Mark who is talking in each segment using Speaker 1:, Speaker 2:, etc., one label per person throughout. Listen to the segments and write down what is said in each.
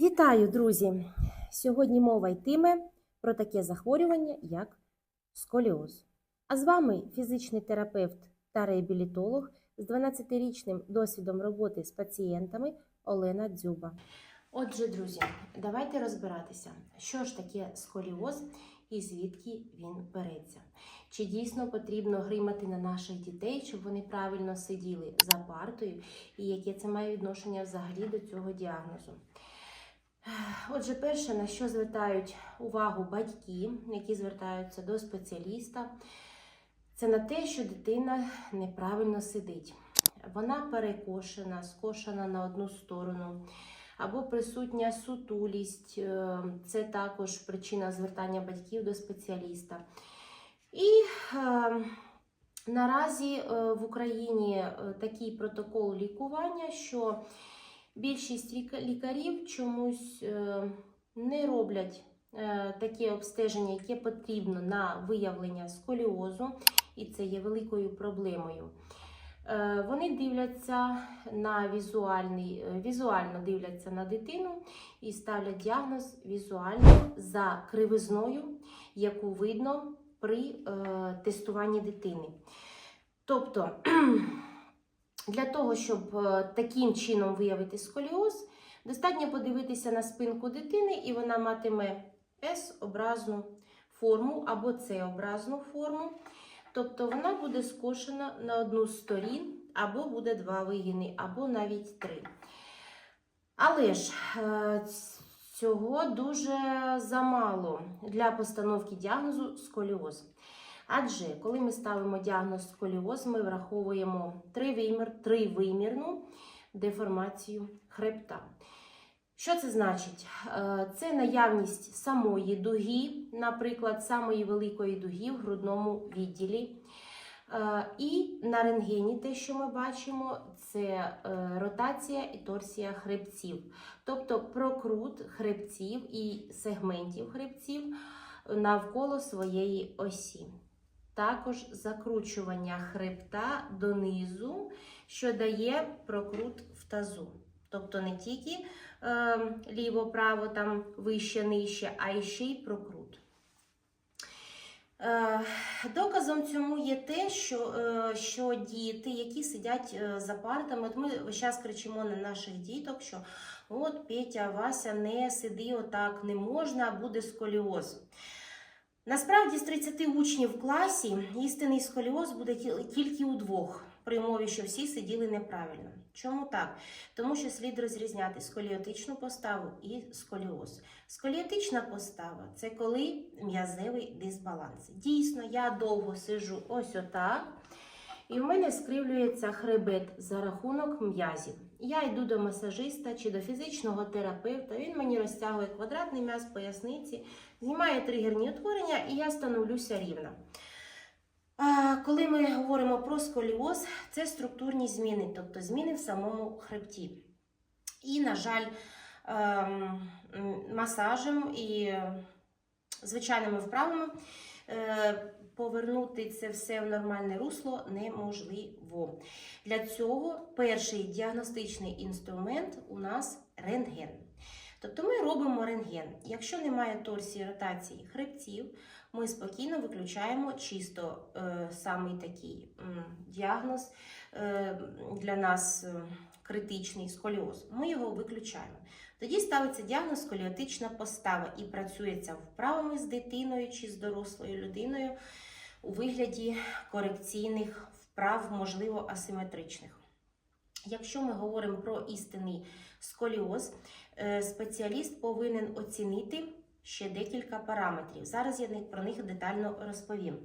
Speaker 1: Вітаю, друзі! Сьогодні мова йтиме про таке захворювання, як сколіоз. А з вами фізичний терапевт та реабілітолог з 12-річним досвідом роботи з пацієнтами Олена Дзюба. Отже, друзі, давайте розбиратися, що ж таке сколіоз і звідки він береться. Чи дійсно потрібно гримати на наших дітей, щоб вони правильно сиділи за партою, і яке це має відношення взагалі до цього діагнозу? Отже, перше, на що звертають увагу батьки, які звертаються до спеціаліста, це на те, що дитина неправильно сидить. Вона перекошена, скошена на одну сторону, або присутня сутулість. е, Це також причина звертання батьків до спеціаліста. І е, наразі е, в Україні е, такий протокол лікування, що Більшість лікарів чомусь е, не роблять е, таке обстеження, яке потрібно на виявлення сколіозу, і це є великою проблемою. Е, Вони дивляться на візуальний, візуально дивляться на дитину і ставлять діагноз візуально за кривизною, яку видно при тестуванні дитини. Тобто для того, щоб е, таким чином виявити сколіоз, достатньо подивитися на спинку дитини, і вона матиме С-образну форму або С-образну форму. Тобто вона буде скошена на одну з сторін, або буде два вигини, або навіть три. Але ж е, цього дуже замало для постановки діагнозу сколіоз. Адже коли ми ставимо діагноз сколіоз, ми враховуємо тривимір, тривимірну деформацію хребта. Що це значить? Е, Це наявність самої дуги, наприклад, самої великої дуги в грудному відділі. Е, І на рентгені те, що ми бачимо, це е, ротація і торсія хребців, тобто прокрут хребців і сегментів хребців навколо своєї осі. Також закручування хребта донизу, що дає прокрут в тазу. Тобто не тільки е, ліво-право, там вище, нижче, а ще й прокрут. Е, доказом цьому є те, що, е, що діти, які сидять е, за партами, от ми час кричимо на наших діток, що от Петя, Вася, не сиди отак, не можна, буде сколіоз. Насправді, з 30 учнів в класі істинний сколіоз буде тільки у двох, при умові, що всі сиділи неправильно. Чому так? Тому що слід розрізняти сколіотичну поставу і сколіоз. Сколіотична постава це коли м'язевий дисбаланс. Дійсно, я довго сиджу ось отак, і в мене скривлюється хребет за рахунок м'язів. Я йду до масажиста чи до фізичного терапевта, він мені розтягує квадратний м'яз поясниці, знімає тригерні утворення, і я становлюся рівна. Коли ми говоримо про сколіоз, це структурні зміни, тобто зміни в самому хребті. І, на жаль, ем, масажем і звичайними вправами е, повернути це все в нормальне русло неможливо. Для цього перший діагностичний інструмент у нас рентген. Тобто ми робимо рентген. Якщо немає торсії ротації хребців, ми спокійно виключаємо чисто е, самий такий м, діагноз е, для нас е, критичний сколіоз. Ми його виключаємо. Тоді ставиться діагноз сколіотична постава і працюється вправами з дитиною чи з дорослою людиною у вигляді корекційних вправ, можливо, асиметричних. Якщо ми говоримо про істинний сколіоз, е, спеціаліст повинен оцінити ще декілька параметрів. Зараз я про них детально розповім.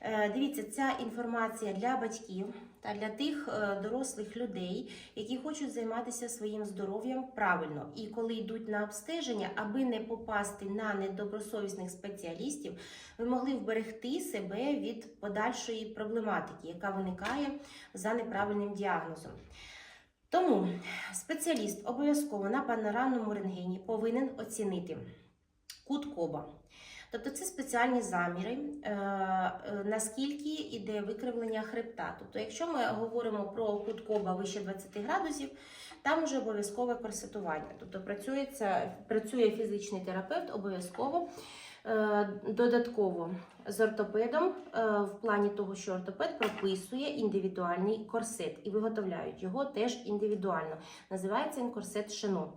Speaker 1: Е, Дивіться, ця інформація для батьків та для тих е, дорослих людей, які хочуть займатися своїм здоров'ям правильно. І коли йдуть на обстеження, аби не попасти на недобросовісних спеціалістів, ви могли вберегти себе від подальшої проблематики, яка виникає за неправильним діагнозом. Тому спеціаліст обов'язково на панорамному рентгені повинен оцінити кут коба. Тобто це спеціальні заміри, е, е, наскільки йде викривлення хребта. Тобто, якщо ми говоримо про кут коба вище 20 градусів, там вже обов'язкове корсетування. Тобто працюється, працює фізичний терапевт обов'язково. е, Додатково з ортопедом в плані того, що ортопед прописує індивідуальний корсет і виготовляють його теж індивідуально. Називається він корсет Шено.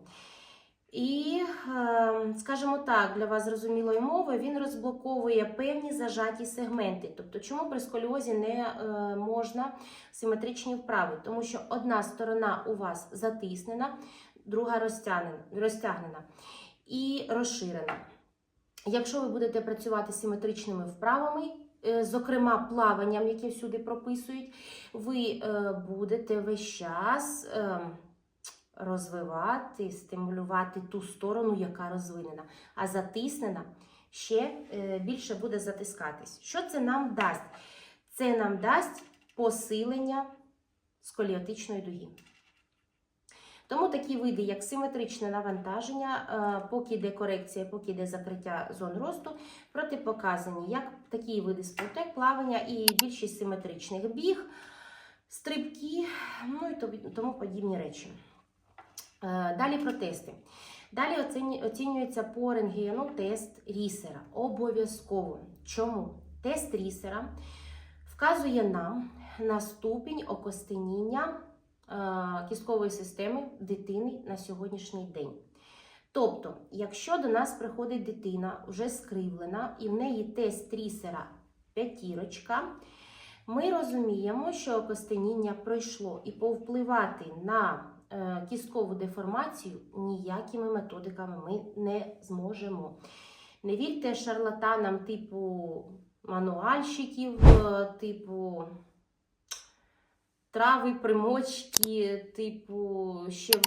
Speaker 1: І, е, скажімо так, для вас зрозумілої мови, він розблоковує певні зажаті сегменти. Тобто, чому при сколіозі не е, можна симетричні вправи? Тому що одна сторона у вас затиснена, друга розтягнена, і розширена. Якщо ви будете працювати симетричними вправами, е, зокрема плаванням, яке всюди прописують, ви е, будете весь час. Розвивати, стимулювати ту сторону, яка розвинена, а затиснена ще е, більше буде затискатись. Що це нам дасть? Це нам дасть посилення сколіотичної дуги. Тому такі види, як симетричне навантаження, е, поки йде корекція, поки йде закриття зон росту, протипоказані як такі види спорту, плавання і більшість симетричних біг, стрибки, ну і тому подібні речі. Е, Далі про тести. Далі оцінюється по рентгену тест рісера. Обов'язково. Чому? Тест рісера вказує нам на ступінь окостеніння е, кісткової системи дитини на сьогоднішній день. Тобто, якщо до нас приходить дитина вже скривлена, і в неї тест рісера п'ятірочка, ми розуміємо, що окостеніння пройшло і повпливати на кісткову деформацію ніякими методиками ми не зможемо. Не вірте шарлатанам типу мануальщиків, е, типу трави, примочки, типу ще е,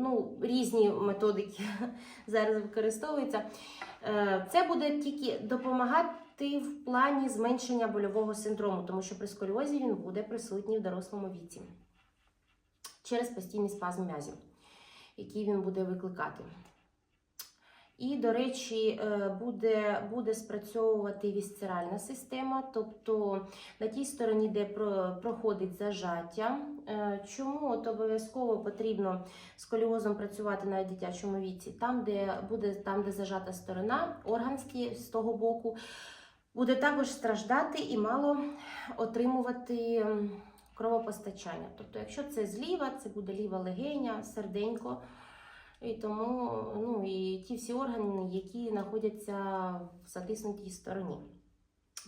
Speaker 1: ну, різні методики зараз використовуються. Е, Це буде тільки допомагати в плані зменшення больового синдрому, тому що при сколіозі він буде присутній в дорослому віці через постійний спазм м'язів, який він буде викликати. І, до речі, е, буде, буде спрацьовувати вісцеральна система, тобто на тій стороні, де про- проходить зажаття. Е, Чому от обов'язково потрібно з коліозом працювати на дитячому віці? Там, де буде там, де зажата сторона, органські з того боку, буде також страждати і мало отримувати кровопостачання. Тобто, якщо це зліва, це буде ліва легеня, серденько. І тому ну, і ті всі органи, які знаходяться в затиснутій стороні.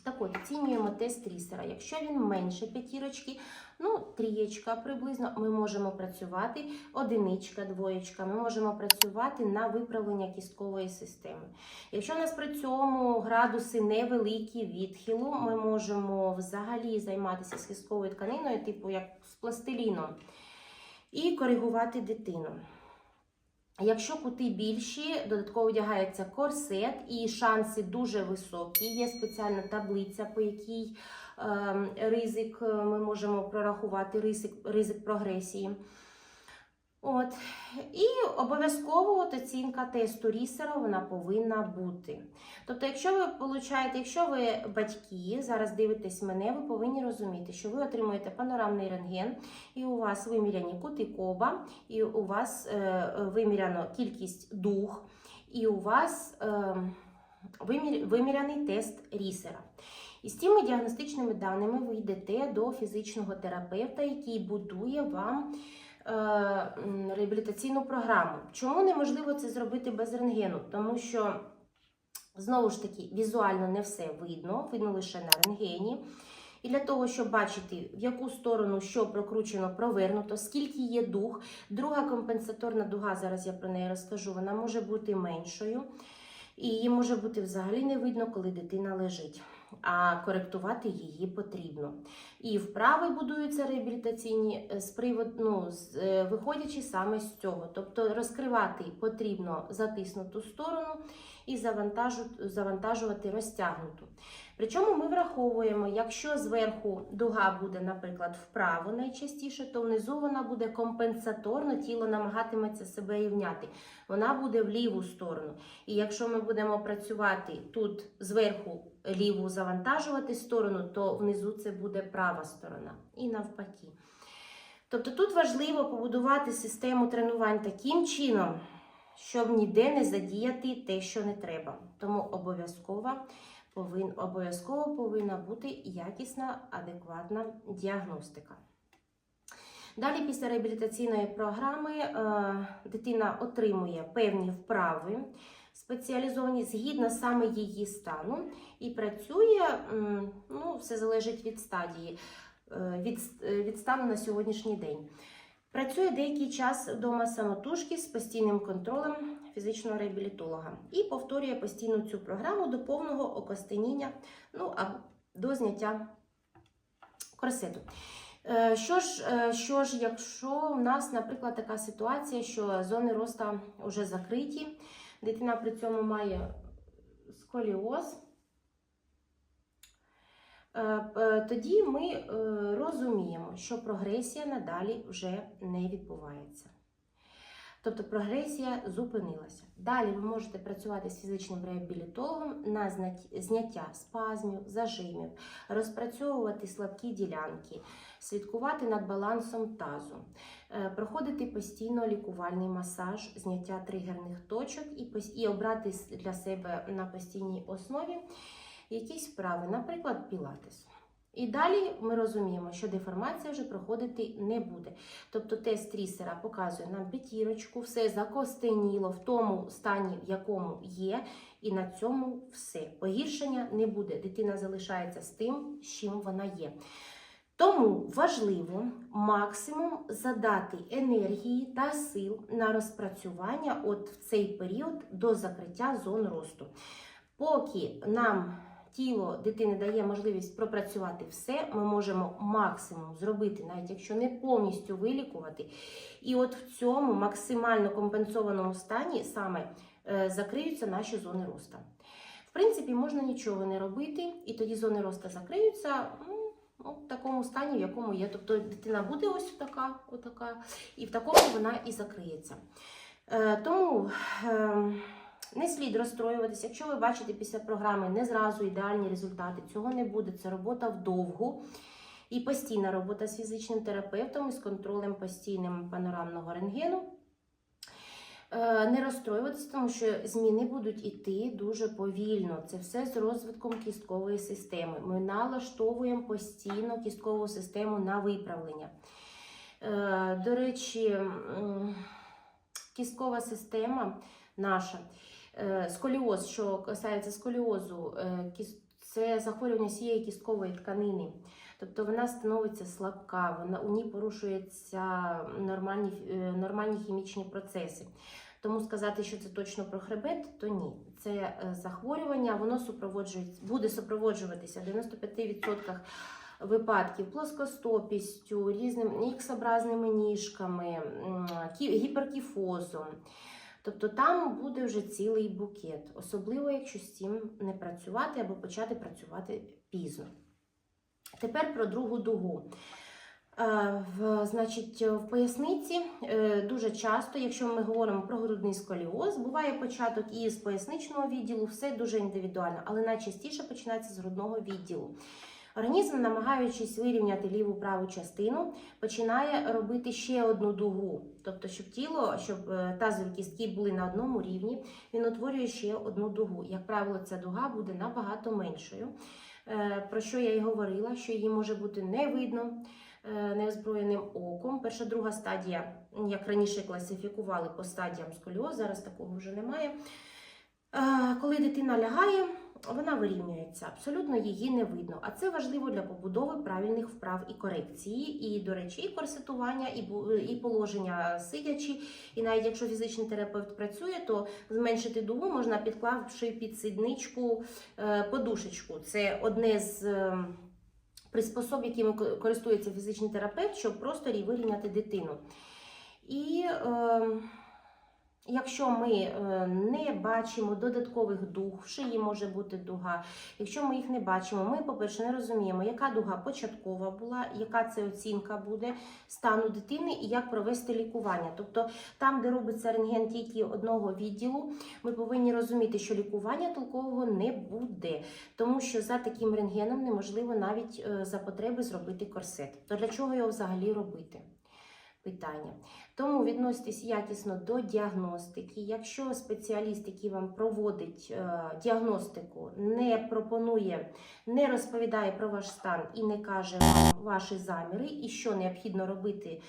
Speaker 1: Так от, оцінюємо тест рісера. Якщо він менше п'ятірочки, ну, трієчка приблизно, ми можемо працювати, одиничка, двоєчка, ми можемо працювати на виправлення кісткової системи. Якщо у нас при цьому градуси невеликі відхилу, ми можемо взагалі займатися з кістковою тканиною, типу як з пластиліном, і коригувати дитину. Якщо кути більші, додатково одягається корсет і шанси дуже високі. Є спеціальна таблиця, по якій е, ризик е, ми можемо прорахувати ризик, ризик прогресії. От. І обов'язково от оцінка тесту рісера вона повинна бути. Тобто, якщо ви получаєте, якщо ви батьки, зараз дивитесь мене, ви повинні розуміти, що ви отримуєте панорамний рентген, і у вас виміряні кути коба, і у вас е, виміряно кількість дух, і у вас е, вимір, виміряний тест рісера. І з цими діагностичними даними ви йдете до фізичного терапевта, який будує вам реабілітаційну програму. Чому неможливо це зробити без рентгену? Тому що, знову ж таки, візуально не все видно, видно лише на рентгені. І для того, щоб бачити, в яку сторону що прокручено, провернуто, скільки є дух, друга компенсаторна дуга, зараз я про неї розкажу, вона може бути меншою. І її може бути взагалі не видно, коли дитина лежить, а коректувати її потрібно. І вправи будуються реабілітаційні е, з приводу, ну, з, е, виходячи саме з цього. Тобто розкривати потрібно затиснуту сторону і завантажувати розтягнуту. Причому ми враховуємо, якщо зверху дуга буде, наприклад, вправо найчастіше, то внизу вона буде компенсаторно, тіло намагатиметься себе рівняти. Вона буде в ліву сторону. І якщо ми будемо працювати тут зверху ліву завантажувати сторону, то внизу це буде права сторона. І навпаки. Тобто тут важливо побудувати систему тренувань таким чином, щоб ніде не задіяти те, що не треба. Тому обов'язково повин, обов'язково повинна бути якісна, адекватна діагностика. Далі, після реабілітаційної програми, е, дитина отримує певні вправи спеціалізовані згідно саме її стану і працює, ну, все залежить від стадії, е, від, е, від стану на сьогоднішній день. Працює деякий час вдома самотужки з постійним контролем фізичного реабілітолога і повторює постійно цю програму до повного окостеніння, ну а до зняття корсету. Е, Що ж, е, що ж, якщо в нас, наприклад, така ситуація, що зони росту вже закриті, дитина при цьому має сколіоз, е, тоді ми розуміємо, що прогресія надалі вже не відбувається. Тобто прогресія зупинилася. Далі ви можете працювати з фізичним реабілітологом на зняття спазмів, зажимів, розпрацьовувати слабкі ділянки, слідкувати над балансом тазу, е, проходити постійно лікувальний масаж, зняття тригерних точок і, обрати для себе на постійній основі якісь вправи, наприклад, пілатес. І далі ми розуміємо, що деформація вже проходити не буде. Тобто тест трісера показує нам п'ятірочку, все закостеніло в тому стані, в якому є, і на цьому все. Погіршення не буде. Дитина залишається з тим, з чим вона є. Тому важливо максимум задати енергії та сил на розпрацювання от в цей період до закриття зон росту. Поки нам тіло дитини дає можливість пропрацювати все, ми можемо максимум зробити, навіть якщо не повністю вилікувати. І от в цьому максимально компенсованому стані саме е, закриються наші зони росту. В принципі, можна нічого не робити, і тоді зони росту закриються. ну, Ну, в такому стані, в якому є. Тобто дитина буде ось така, отака, і в такому вона і закриється. Е, тому е, не слід розстроюватися. Якщо ви бачите після програми не зразу ідеальні результати, цього не буде. Це робота вдовгу і постійна робота з фізичним терапевтом і з контролем постійним панорамного рентгену. Е, Не розстроюватися, тому що зміни будуть іти дуже повільно. Це все з розвитком кісткової системи. Ми налаштовуємо постійно кісткову систему на виправлення. Е, До речі, кісткова система наша, сколіоз, що касається сколіозу, е, це захворювання всієї кісткової тканини. Тобто вона становиться слабка, вона у ній порушуються нормальні, е, нормальні хімічні процеси. Тому сказати, що це точно про хребет, то ні. Це е, захворювання, воно супроводжується, буде супроводжуватися в 95% випадків плоскостопістю, різним іксобразними ніжками, гіперкіфозом. Тобто там буде вже цілий букет, особливо якщо з цим не працювати або почати працювати пізно. Тепер про другу дугу. Е, В, значить, в поясниці е, дуже часто, якщо ми говоримо про грудний сколіоз, буває початок і з поясничного відділу, все дуже індивідуально, але найчастіше починається з грудного відділу. Організм, намагаючись вирівняти ліву праву частину, починає робити ще одну дугу. Тобто, щоб тіло, щоб е, тазові кістки були на одному рівні, він утворює ще одну дугу. Як правило, ця дуга буде набагато меншою. Е, Про що я і говорила, що її може бути не видно е, неозброєним оком. Перша, друга стадія, як раніше класифікували по стадіям сколіоз, зараз такого вже немає. Коли дитина лягає, вона вирівнюється, абсолютно її не видно. А це важливо для побудови правильних вправ і корекції. І, до речі, і корсетування, і, і положення сидячи. І навіть якщо фізичний терапевт працює, то зменшити дугу можна підклавши під сідничку е, подушечку. Це одне з. е, приспособ, якими користується фізичний терапевт, щоб просто рі- вирівняти дитину. І е, якщо ми е, не бачимо додаткових дуг, в шиї може бути дуга. Якщо ми їх не бачимо, ми, по-перше, не розуміємо, яка дуга початкова була, яка це оцінка буде стану дитини і як провести лікування. Тобто там, де робиться рентген тільки одного відділу, ми повинні розуміти, що лікування толкового не буде, тому що за таким рентгеном неможливо навіть е, за потреби зробити корсет. То для чого його взагалі робити? Питання. Тому відноситесь якісно до діагностики. Якщо спеціаліст, який вам проводить е, діагностику, не пропонує, не розповідає про ваш стан і не каже вам ваші заміри, і що необхідно робити е,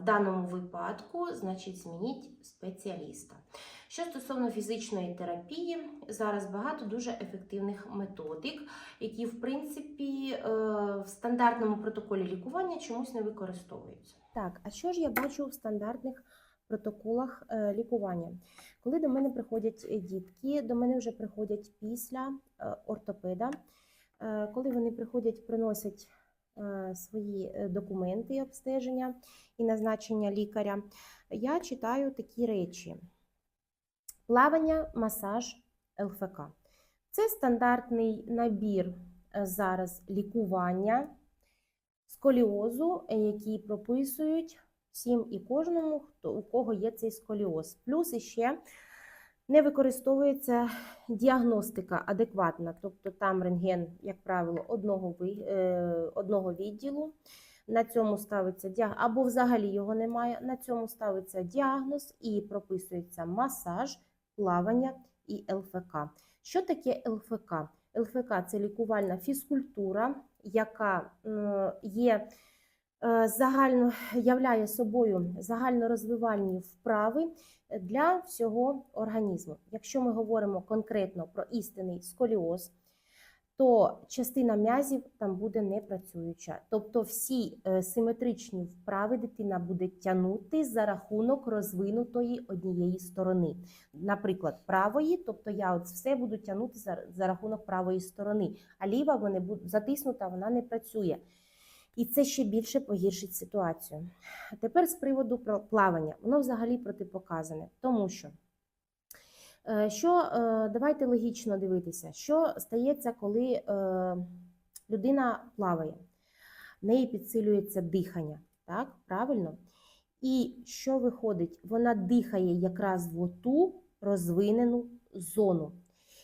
Speaker 1: в даному випадку, значить змініть спеціаліста. Що стосовно фізичної терапії, зараз багато дуже ефективних методик, які, в принципі, е, в стандартному протоколі лікування чомусь не використовуються. Так, а що ж я бачу в стандартних протоколах е, лікування? Коли до мене приходять е, дітки, до мене вже приходять після е, ортопеда. Коли вони приходять, приносять свої документи обстеження і назначення лікаря, я читаю такі речі: плавання, масаж, ЛФК. Це стандартний набір зараз лікування сколіозу, е, який прописують всім і кожному, хто у кого є цей сколіоз. Плюс іще не використовується діагностика адекватна, тобто там рентген, як правило, одного, е, одного відділу. На цьому ставиться діагноз, або взагалі його немає. На цьому ставиться діагноз і прописується масаж, плавання і ЛФК. Що таке ЛФК? ЛФК це лікувальна фізкультура, яка е, є е, загально являє собою загальнорозвивальні вправи для всього організму. Якщо ми говоримо конкретно про істинний сколіоз, то частина м'язів там буде не працююча. Тобто всі е, симетричні вправи дитина буде тягнути за рахунок розвинутої однієї сторони. Наприклад, правої, тобто я от все буду тягнути за, за рахунок правої сторони, а ліва вона буде затиснута, вона не працює. І це ще більше погіршить ситуацію. Тепер з приводу плавання. Воно взагалі протипоказане, тому що що е, давайте логічно дивитися, що стається, коли е, людина плаває, в неї підсилюється дихання, так, правильно? І що виходить? Вона дихає якраз в оту розвинену зону.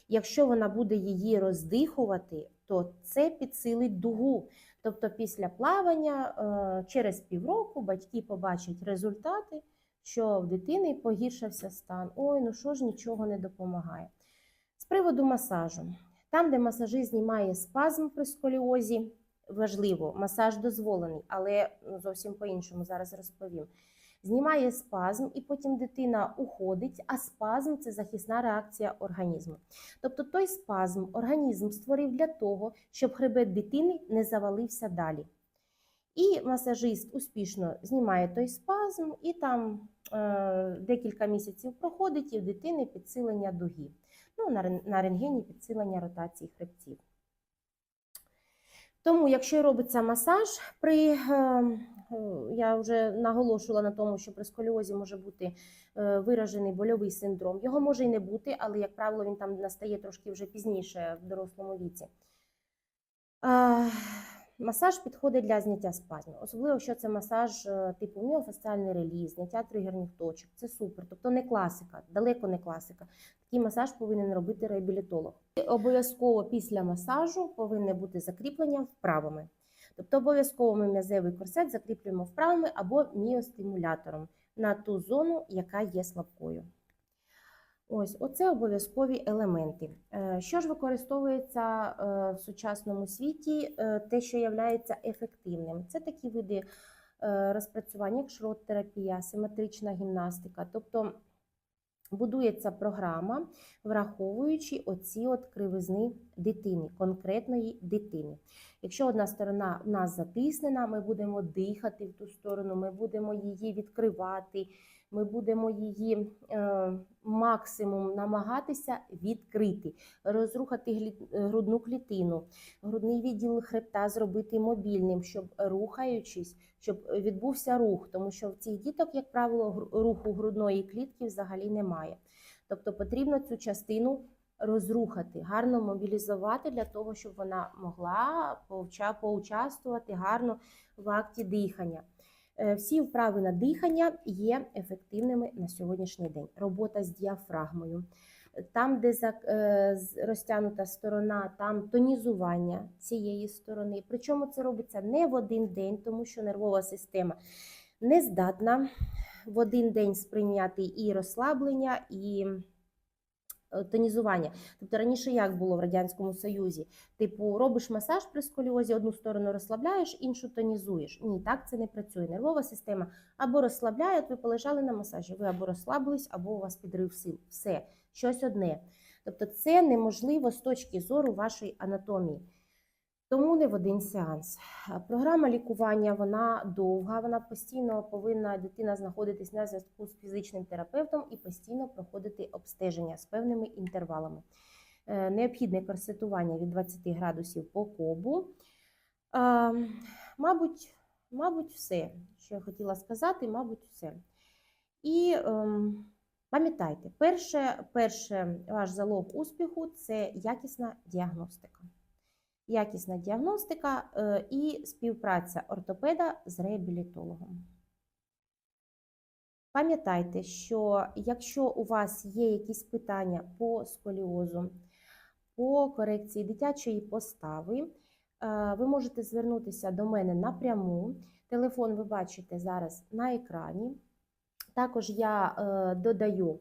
Speaker 1: Якщо вона буде її роздихувати, то це підсилить дугу. Тобто після плавання е, через півроку батьки побачать результати, що в дитини погіршився стан. Ой, ну що ж нічого не допомагає. З приводу масажу. Там, де масажист знімає спазм при сколіозі, важливо, масаж дозволений, але ну, зовсім по-іншому зараз розповім. Знімає спазм, і потім дитина уходить, а спазм це захисна реакція організму. Тобто той спазм організм створив для того, щоб хребет дитини не завалився далі. І масажист успішно знімає той спазм, і там е, декілька місяців проходить, і в дитини підсилення дуги. Ну, на, рентгені підсилення ротації хребців. Тому, якщо робиться масаж, при, е, е, я вже наголошувала на тому, що при сколіозі може бути е, виражений больовий синдром. Його може і не бути, але, як правило, він там настає трошки вже пізніше в дорослому віці. Масаж підходить для зняття спазму, особливо, якщо це масаж е, типу міофасціальний реліз, зняття тригерних точок. Це супер. Тобто не класика, далеко не класика. Такий масаж повинен робити реабілітолог. Обов'язково після масажу повинне бути закріплення вправами. Тобто обов'язково ми м'язевий корсет закріплюємо вправами або міостимулятором на ту зону, яка є слабкою. Ось, оце обов'язкові елементи. Е, Що ж використовується е, в сучасному світі, е, те, що є ефективним? Це такі види розпрацювання, як шрот-терапія, симетрична гімнастика. Тобто будується програма, враховуючи оці от кривизни дитини, конкретної дитини. Якщо одна сторона в нас затиснена, ми будемо дихати в ту сторону, ми будемо її відкривати, Ми будемо її е, максимум намагатися відкрити, розрухати е, грудну клітину, грудний відділ хребта зробити мобільним, щоб рухаючись, щоб відбувся рух, тому що в цих діток, як правило, руху грудної клітки взагалі немає. Тобто потрібно цю частину розрухати, гарно мобілізувати для того, щоб вона могла поучаствувати гарно в акті дихання. Е, Всі вправи на дихання є ефективними на сьогоднішній день. Робота з діафрагмою. Там, де е, розтягнута сторона, там тонізування цієї сторони. Причому це робиться не в один день, тому що нервова система не здатна в один день сприйняти і розслаблення, і тонізування. Тобто раніше як було в Радянському Союзі? Типу, робиш масаж при сколіозі, одну сторону розслабляєш, іншу тонізуєш. Ні, так це не працює. Нервова система або розслабляє, от ви полежали на масажі, ви або розслабились, або у вас підрив сил. Все, щось одне. Тобто це неможливо з точки зору вашої анатомії. Тому не в один сеанс. Програма лікування вона довга, вона постійно повинна дитина знаходитись на зв'язку з фізичним терапевтом і постійно проходити обстеження з певними інтервалами. Е, Необхідне корсетування від 20 градусів по кобу. А, Мабуть, мабуть, все, що я хотіла сказати, мабуть, все. І ем, пам'ятайте, перше, перше ваш залог успіху це якісна діагностика. Якісна діагностика е, і співпраця ортопеда з реабілітологом. Пам'ятайте, що якщо у вас є якісь питання по сколіозу, по корекції дитячої постави, е, ви можете звернутися до мене напряму. Телефон ви бачите зараз на екрані. Також я е, додаю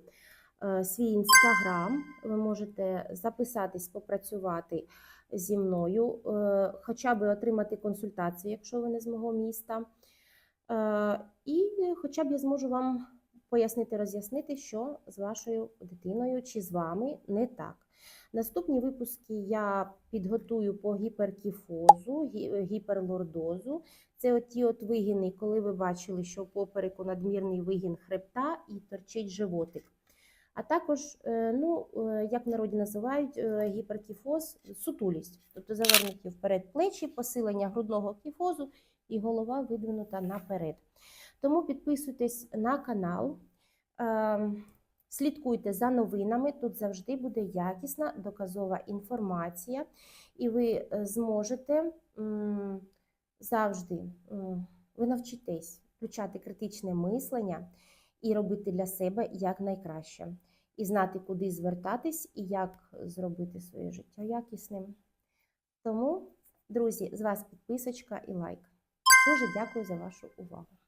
Speaker 1: свій інстаграм. Ви можете записатись, попрацювати зі мною, е, хоча б отримати консультацію, якщо ви не з мого міста. Е, І хоча б я зможу вам пояснити, роз'яснити, що з вашою дитиною чи з вами не так. Наступні випуски я підготую по гіперкіфозу, гіперлордозу. Це от ті от вигини, коли ви бачили, що попереку надмірний вигін хребта і торчить животик. А також, е, ну, е, як в народі називають, е, гіперкіфоз сутулість, тобто завернуті вперед плечі, посилення грудного кіфозу і голова видвинута наперед. Тому підписуйтесь на канал, слідкуйте за новинами. Тут завжди буде якісна доказова інформація, і ви зможете завжди ви навчитесь включати критичне мислення і робити для себе якнайкраще. І знати, куди звертатись і як зробити своє життя якісним. Тому, друзі, з вас підписочка і лайк. Дуже дякую за вашу увагу.